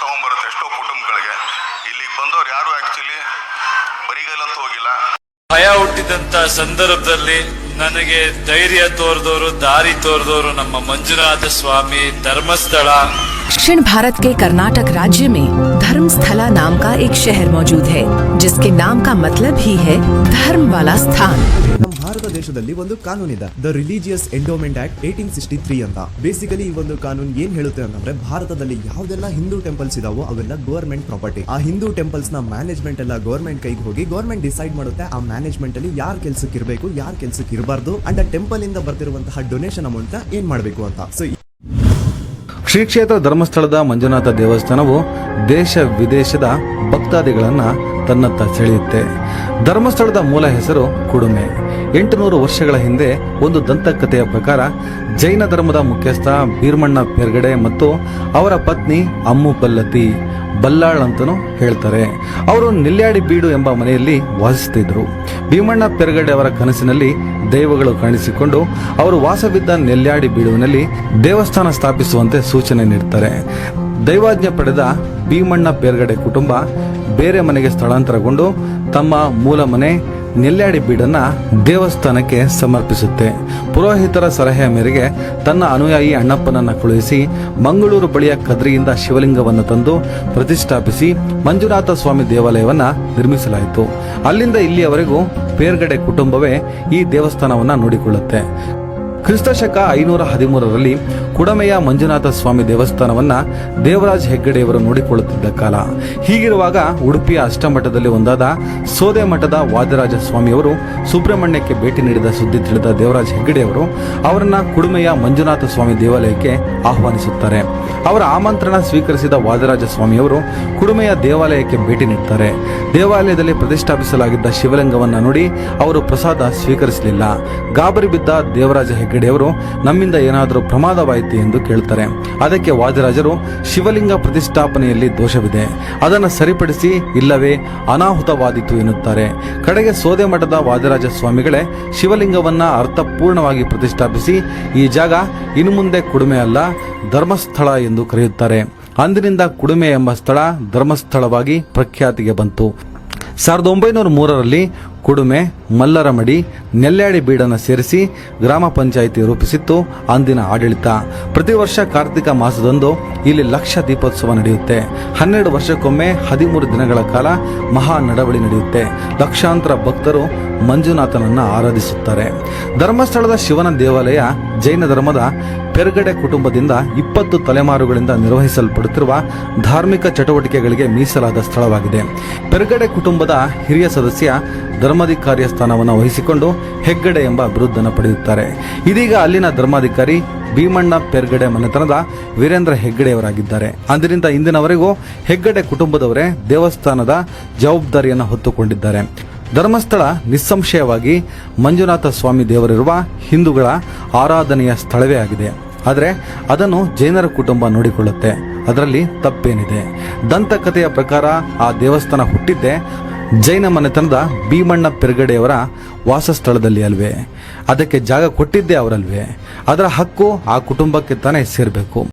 ಹೆಲ್ಪ್ಗೂ ತಗೊಂಡ್ಬರುತ್ತೆ ಎಷ್ಟೋ ಕುಟುಂಬಗಳಿಗೆ ಇಲ್ಲಿಗೆ ಬಂದವ್ರು ಯಾರು ಆ್ಯಕ್ಚುಲಿ ಬರಿಗೈಲಂತೂ ಹೋಗಿಲ್ಲ ಭಯ ಹುಟ್ಟಿದಂತ ಸಂದರ್ಭದಲ್ಲಿ ನನಗೆ ಧೈರ್ಯ ತೋರಿದವರು ದಾರಿ ತೋರಿದವರು ನಮ್ಮ ಮಂಜುನಾಥ ಸ್ವಾಮಿ ಧರ್ಮಸ್ಥಳ दक्षिण भारत के कर्नाटक राज्य में धर्मस्थला नाम का एक शहर मौजूद है जिसके नाम का मतलब ही है धर्म वाला स्थान ನಮ್ಮ ಭಾರತ ದೇಶದಲ್ಲಿ ಒಂದು ಕಾನೂನಿದೆ. The religious endowment act eighteen sixty three ಅಂತ. ಬೇಸಿಕಲಿ ಈ ಒಂದು ಕಾನೂನು ಏನ್ ಹೇಳುತ್ತೆ ಅಂತಂದ್ರೆ ಭಾರತದಲ್ಲಿ ಯಾವ್ದೆಲ್ಲ ಹಿಂದೂ ಟೆಂಪಲ್ಸ್ ಇದಾವೋ ಅವೆಲ್ಲ ಗವರ್ಮೆಂಟ್ ಪ್ರಾಪರ್ಟಿ ಆ ಹಿಂದೂ ಟೆಂಪಲ್ಸ್ನ ಮ್ಯಾನೇಜ್ಮೆಂಟ್ ಎಲ್ಲ ಗವರ್ಮೆಂಟ್ ಕೈಗೆ ಹೋಗಿ ಗವರ್ಮೆಂಟ್ ಡಿಸೈಡ್ ಮಾಡುತ್ತೆ ಆ ಮ್ಯಾನೇಜ್ಮೆಂಟ್ ಅಲ್ಲಿ ಯಾರ್ ಕೆಲ್ಸಕ್ಕೆ ಇರಬೇಕು, ಯಾರ್ ಕೆಲ್ಸಕ್ಕೆ ಇರಬಾರ್ದು ಅಂಡ್ ಆ ಟೆಂಪಲ್ ಇಂದ ಬರ್ತಿರುವಂತಹ ಡೊನೇಷನ್ ಅಮೌಂಟ್ ಏನ್ ಮಾಡಬೇಕು ಅಂತ. ಸೊ ಶ್ರೀ ಕ್ಷೇತ್ರ ಧರ್ಮಸ್ಥಳದ ಮಂಜುನಾಥ ದೇವಸ್ಥಾನವು ದೇಶ ವಿದೇಶದ ಭಕ್ತಾದಿಗಳನ್ನ ತನ್ನತ್ತ ಸೆಳೆಯುತ್ತೆ. ಧರ್ಮಸ್ಥಳದ ಮೂಲ ಹೆಸರು ಕುಡುಮೆ. ಎಂಟುನೂರು ವರ್ಷಗಳ ಹಿಂದೆ ಒಂದು ದಂತಕಥೆಯ ಪ್ರಕಾರ ಜೈನ ಧರ್ಮದ ಮುಖ್ಯಸ್ಥ ಭೀರ್ಮಣ್ಣ ಪೆರ್ಗಡೆ ಮತ್ತು ಅವರ ಪತ್ನಿ ಅಮ್ಮು ಪಲ್ಲತಿ ಬಲ್ಲಾಳ್ ಅಂತನೂ ಹೇಳ್ತಾರೆ. ಅವರು ನೆಲ್ಯಾಡಿ ಬೀಡು ಎಂಬ ಮನೆಯಲ್ಲಿ ವಾಸಿಸುತ್ತಿದ್ದರು. ಭೀಮಣ್ಣ ಪೆರ್ಗಡೆ ಅವರ ಕನಸಿನಲ್ಲಿ ದೈವಗಳು ಕಾಣಿಸಿಕೊಂಡು ಅವರು ವಾಸವಿದ್ದ ನೆಲ್ಯಾಡಿ ಬೀಡುವಿನಲ್ಲಿ ದೇವಸ್ಥಾನ ಸ್ಥಾಪಿಸುವಂತೆ ಸೂಚನೆ ನೀಡುತ್ತಾರೆ ದೈವಾಜ್ಞೆ ಪಡೆದ ಭೀಮಣ್ಣ ಪೆರ್ಗಡೆ ಕುಟುಂಬ ಬೇರೆ ಮನೆಗೆ ಸ್ಥಳಾಂತರಗೊಂಡು ತಮ್ಮ ಮೂಲ ಮನೆ ನೆಲ್ಯಾಡಿ ಬೀಡನ್ನ ದೇವಸ್ಥಾನಕ್ಕೆ ಸಮರ್ಪಿಸುತ್ತೆ. ಪುರೋಹಿತರ ಸಲಹೆಯ ಮೇರೆಗೆ ತನ್ನ ಅನುಯಾಯಿ ಅಣ್ಣಪ್ಪನನ್ನ ಕಳುಹಿಸಿ ಮಂಗಳೂರು ಬಳಿಯ ಕದ್ರಿಯಿಂದ ಶಿವಲಿಂಗವನ್ನು ತಂದು ಪ್ರತಿಷ್ಠಾಪಿಸಿ ಮಂಜುನಾಥ ಸ್ವಾಮಿ ದೇವಾಲಯವನ್ನ ನಿರ್ಮಿಸಲಾಯಿತು. ಅಲ್ಲಿಂದ ಇಲ್ಲಿಯವರೆಗೂ ಪೇರ್ಗಡೆ ಕುಟುಂಬವೇ ಈ ದೇವಸ್ಥಾನವನ್ನ ನೋಡಿಕೊಳ್ಳುತ್ತೆ. ಕ್ರಿಸ್ತಶಕ ಐನೂರ ಹದಿಮೂರರಲ್ಲಿ ಕುಡಮೆಯ ಮಂಜುನಾಥ ಸ್ವಾಮಿ ದೇವಸ್ಥಾನವನ್ನ ದೇವರಾಜ್ ಹೆಗ್ಗಡೆಯವರು ನೋಡಿಕೊಳ್ಳುತ್ತಿದ್ದ ಕಾಲ. ಹೀಗಿರುವಾಗ ಉಡುಪಿಯ ಅಷ್ಟಮಠದಲ್ಲಿ ಒಂದಾದ ಸೋದೆ ಮಠದ ವಾದಿರಾಜ ಸ್ವಾಮಿಯವರು ಸುಬ್ರಹ್ಮಣ್ಯಕ್ಕೆ ಭೇಟಿ ನೀಡಿದ ಸುದ್ದಿ ತಿಳಿದ ದೇವರಾಜ್ ಹೆಗ್ಗಡೆಯವರು ಅವರನ್ನ ಕುಡುಮೆಯ ಮಂಜುನಾಥ ಸ್ವಾಮಿ ದೇವಾಲಯಕ್ಕೆ ಆಹ್ವಾನಿಸುತ್ತಾರೆ. ಅವರ ಆಮಂತ್ರಣ ಸ್ವೀಕರಿಸಿದ ವಾದಿರಾಜ ಸ್ವಾಮಿಯವರು ಕುಡುಮೆಯ ದೇವಾಲಯಕ್ಕೆ ಭೇಟಿ ನೀಡುತ್ತಾರೆ ದೇವಾಲಯದಲ್ಲಿ ಪ್ರತಿಷ್ಠಾಪಿಸಲಾಗಿದ್ದ ಶಿವಲಿಂಗವನ್ನು ನೋಡಿ ಅವರು ಪ್ರಸಾದ ಸ್ವೀಕರಿಸಲಿಲ್ಲ. ಗಾಬರಿ ಬಿದ್ದ ದೇವರಾಜ ಹೆಗ್ಗಡೆಯವರು ನಮ್ಮಿಂದ ಏನಾದರೂ ಪ್ರಮಾದವಾಯಿತು ಎಂದು ಕೇಳ್ತಾರೆ. ಅದಕ್ಕೆ ವಾದಿರಾಜರು, ಶಿವಲಿಂಗ ಪ್ರತಿಷ್ಠಾಪನೆಯಲ್ಲಿ ದೋಷವಿದೆ. ಅದನ್ನು ಸರಿಪಡಿಸಿ, ಇಲ್ಲವೇ, ಅನಾಹುತವಾದಿತು ಎನ್ನುತ್ತಾರೆ. ಕಡೆಗೆ ಸೋದೆ ಮಠದ ವಾದಿರಾಜ ಸ್ವಾಮಿಗಳೇ, ಶಿವಲಿಂಗವನ್ನು ಅರ್ಥಪೂರ್ಣವಾಗಿ ಪ್ರತಿಷ್ಠಾಪಿಸಿ, ಈ ಜಾಗ ಇನ್ನು ಮುಂದೆ ಕುಡುಮೆ ಅಲ್ಲ, ಧರ್ಮಸ್ಥಳ ಎಂದು ಕರೆಯುತ್ತಾರೆ. ಅಂದಿನಿಂದ ಕುಡುಮೆ ಎಂಬ ಸ್ಥಳ ಧರ್ಮಸ್ಥಳವಾಗಿ ಪ್ರಖ್ಯಾತಿಗೆ ಬಂತು. ಸಾವಿರದ ಒಂಬೈನೂರ ಮೂರರಲ್ಲಿ ಕುಡುಮೆ, ಮಲ್ಲರಮಡಿ, ನೆಲ್ಯಾಡಿ ಬೀಡನ್ನು ಸೇರಿಸಿ ಗ್ರಾಮ ಪಂಚಾಯಿತಿ ರೂಪಿಸಿತ್ತು ಅಂದಿನ ಆಡಳಿತ. ಪ್ರತಿ ವರ್ಷ ಕಾರ್ತಿಕ ಮಾಸದಂದು ಇಲ್ಲಿ ಲಕ್ಷ ದೀಪೋತ್ಸವ ನಡೆಯುತ್ತೆ. ಹನ್ನೆರಡು ವರ್ಷಕ್ಕೊಮ್ಮೆ ಹದಿಮೂರು ದಿನಗಳ ಕಾಲ ಮಹಾ ನಡವಳಿ ನಡೆಯುತ್ತೆ. ಲಕ್ಷಾಂತರ ಭಕ್ತರು ಮಂಜುನಾಥನನ್ನ ಆರಾಧಿಸುತ್ತಾರೆ. ಧರ್ಮಸ್ಥಳದ ಶಿವನ ದೇವಾಲಯ ಜೈನ ಧರ್ಮದ ಪೆರ್ಗಡೆ ಕುಟುಂಬದಿಂದ ಇಪ್ಪತ್ತು ತಲೆಮಾರುಗಳಿಂದ ನಿರ್ವಹಿಸಲ್ಪಡುತ್ತಿರುವ ಧಾರ್ಮಿಕ ಚಟುವಟಿಕೆಗಳಿಗೆ ಮೀಸಲಾದ ಸ್ಥಳವಾಗಿದೆ. ಪೆರ್ಗಡೆ ಕುಟುಂಬದ ಹಿರಿಯ ಸದಸ್ಯ ಧರ್ಮಾಧಿಕಾರಿಯ ಸ್ಥಾನವನ್ನು ವಹಿಸಿಕೊಂಡು ಹೆಗ್ಗಡೆ ಎಂಬ ಅಭಿವೃದ್ಧಿಯನ್ನು ಪಡೆಯುತ್ತಾರೆ. ಇದೀಗ ಅಲ್ಲಿನ ಧರ್ಮಾಧಿಕಾರಿ ಭೀಮಣ್ಣ ಪೆರ್ಗಡೆ ಮನೆತನದ ವೀರೇಂದ್ರ ಹೆಗ್ಗಡೆಯವರಾಗಿದ್ದಾರೆ. ಅಂದಿನಿಂದ ಇಂದಿನವರೆಗೂ ಹೆಗ್ಗಡೆ ಕುಟುಂಬದವರೇ ದೇವಸ್ಥಾನದ ಜವಾಬ್ದಾರಿಯನ್ನು ಹೊತ್ತುಕೊಂಡಿದ್ದಾರೆ. ಧರ್ಮಸ್ಥಳ ನಿಸ್ಸಂಶಯವಾಗಿ ಮಂಜುನಾಥ ಸ್ವಾಮಿ ದೇವರಿರುವ ಹಿಂದೂಗಳ ಆರಾಧನೆಯ ಸ್ಥಳವೇ ಆಗಿದೆ. ಆದರೆ ಅದನ್ನು ಜೈನರ ಕುಟುಂಬ ನೋಡಿಕೊಳ್ಳುತ್ತೆ. ಅದರಲ್ಲಿ ತಪ್ಪೇನಿದೆ. ದಂತಕಥೆಯ ಪ್ರಕಾರ ಆ ದೇವಸ್ಥಾನ ಹುಟ್ಟಿದ್ದೇ ಜೈನ ಮನೆತನದ ಭೀಮಣ್ಣ ಪೆರ್ಗಡೆಯವರ ವಾಸಸ್ಥಳದಲ್ಲಿ ಅಲ್ವೇ. ಅದಕ್ಕೆ ಜಾಗ ಕೊಟ್ಟಿದ್ದೇ ಅವರಲ್ವೇ. ಅದರ ಹಕ್ಕು ಆ ಕುಟುಂಬಕ್ಕೆ ತಾನೇ ಸೇರಬೇಕು.